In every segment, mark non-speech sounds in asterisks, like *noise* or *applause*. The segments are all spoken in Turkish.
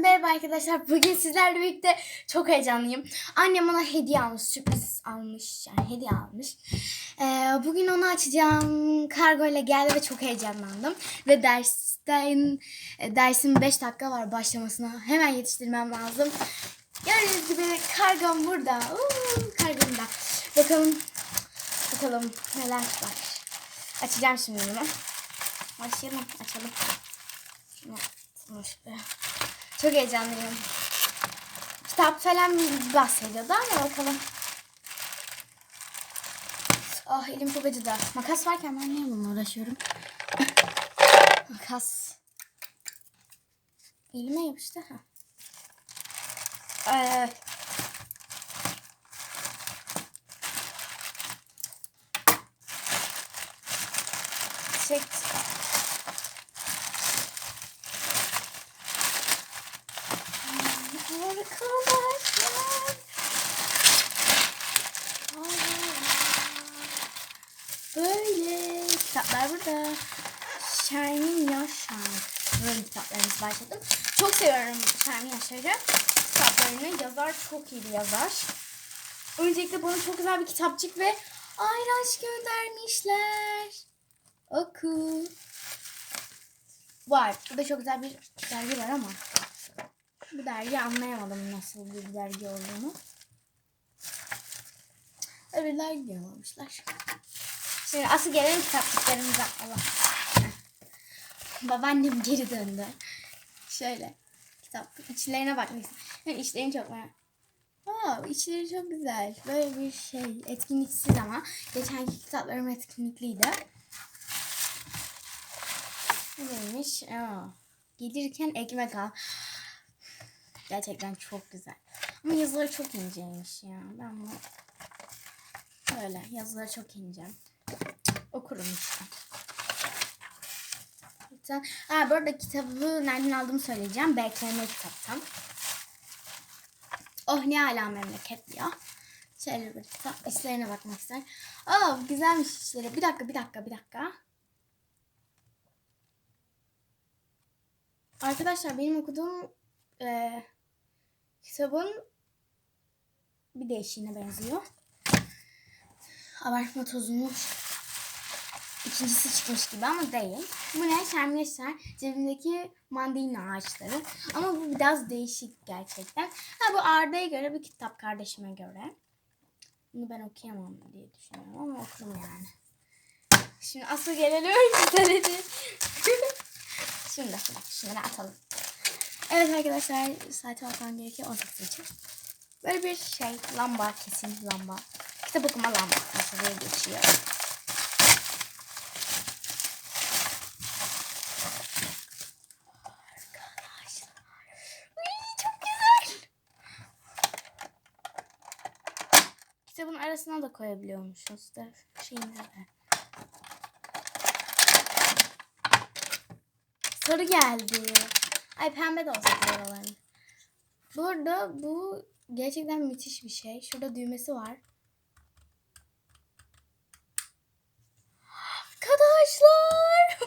Merhaba arkadaşlar. Bugün sizlerle birlikte çok heyecanlıyım. Annem bana hediye almış, sürpriz almış. Yani hediye almış. Ee, bugün onu açacağım. Kargo ile geldi ve çok heyecanlandım. Ve dersten e, dersin 5 dakika var başlamasına. Hemen yetiştirmem lazım. Gördüğünüz gibi kargom burada. Uuu, kargom da. Bakalım bakalım neler var. Açacağım şimdi bunu. Başlayalım. Açalım. Şunu. Çok heyecanlıyım. Kitap falan bahsediyordu ama bakalım. Ah elim çok acıdı. Makas varken ben niye bununla uğraşıyorum? *laughs* Makas. Elime yapıştı. Ha. Ee, Arkadaşlar. Böyle kitaplar burada. Shining Yaşar. Böyle kitaplarımız başladım. Çok seviyorum Shining Yaşar'ı. Kitaplarını yazar çok iyi bir yazar. Öncelikle bana çok güzel bir kitapçık ve ayraç göndermişler. Oku. Var. Burada çok güzel bir dergi var ama bu dergi anlayamadım nasıl bir dergi olduğunu. Bir dergi yollamışlar. Şimdi asıl gelen kitaplıklarımıza Allah. Babaannem geri döndü. Şöyle kitap içlerine istedim. Yani içlerini çok merak Aa, içleri çok güzel. Böyle bir şey. Etkinliksiz ama. Geçenki kitaplarım etkinlikliydi. Neymiş? Aa, gelirken ekmek al. Gerçekten çok güzel. Ama yazıları çok inceymiş ya. Ben bunu böyle yazıları çok ince. Okurum işte. Lütfen. Ha, bu arada kitabı nereden aldığımı söyleyeceğim. BKM kitaptan. Oh ne ala memleket diyor. Şöyle bir kitap. İşlerine bakmak ister. Aa güzelmiş işleri. Bir dakika bir dakika bir dakika. Arkadaşlar benim okuduğum e, kitabın bir değişiğine benziyor. Abartma tozunu ikincisi çıkmış gibi ama değil. Bu ne? Şermleşer. Cebimdeki mandalina ağaçları. Ama bu biraz değişik gerçekten. Ha bu Arda'ya göre bir kitap kardeşime göre. Bunu ben okuyamam diye düşünüyorum ama okurum yani. Şimdi asıl gelelim güzeledi. *laughs* Şimdi bak şunları atalım. Evet arkadaşlar saate bakmam gerekiyor 18 için. Böyle bir şey lamba kesin lamba. Kitap okuma lambası diye geçiyor. Kitabın arasına da koyabiliyormuşuz da şeyini de. Sarı geldi. Ay pembe de olsa güzel olan. Bu arada bu gerçekten müthiş bir şey. Şurada düğmesi var. Arkadaşlar.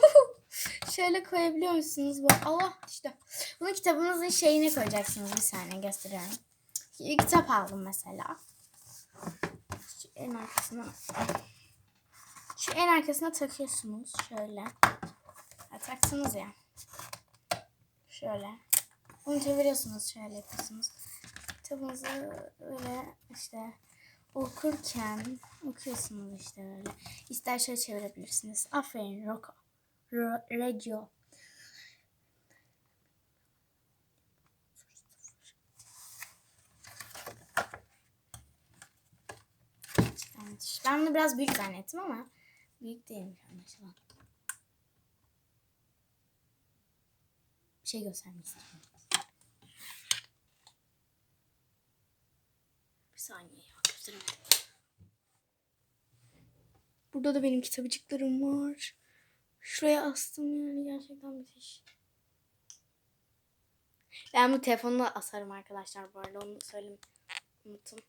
*laughs* Şöyle koyabiliyor musunuz? Bu Allah işte. Bunu kitabınızın şeyine koyacaksınız. Bir saniye gösteriyorum. Kitap aldım mesela. Şu en arkasına. Şu en arkasına takıyorsunuz. Şöyle. Ha, taktınız ya. Şöyle. Bunu çeviriyorsunuz. Şöyle yapıyorsunuz. Kitabınızı öyle işte okurken okuyorsunuz işte böyle. İster şöyle çevirebilirsiniz. Aferin Roko. Ro Regio. Ben bunu biraz büyük zannettim ama büyük değilmiş anlaşılan. Bir şey göstermek istiyorum. Bir saniye ya gösteremedim. Burada da benim kitapçıklarım var. Şuraya astım yani gerçekten müthiş. Ben bu telefonla asarım arkadaşlar bu arada onu söyleyeyim. Unuttum.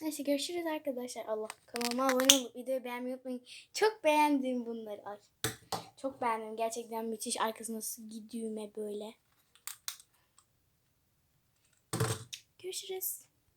Neyse görüşürüz arkadaşlar. Allah kanalıma abone olup videoyu beğenmeyi unutmayın. Çok beğendim bunları. Ay. Çok beğendim. Gerçekten müthiş. Arkasına gidiyor böyle. Görüşürüz.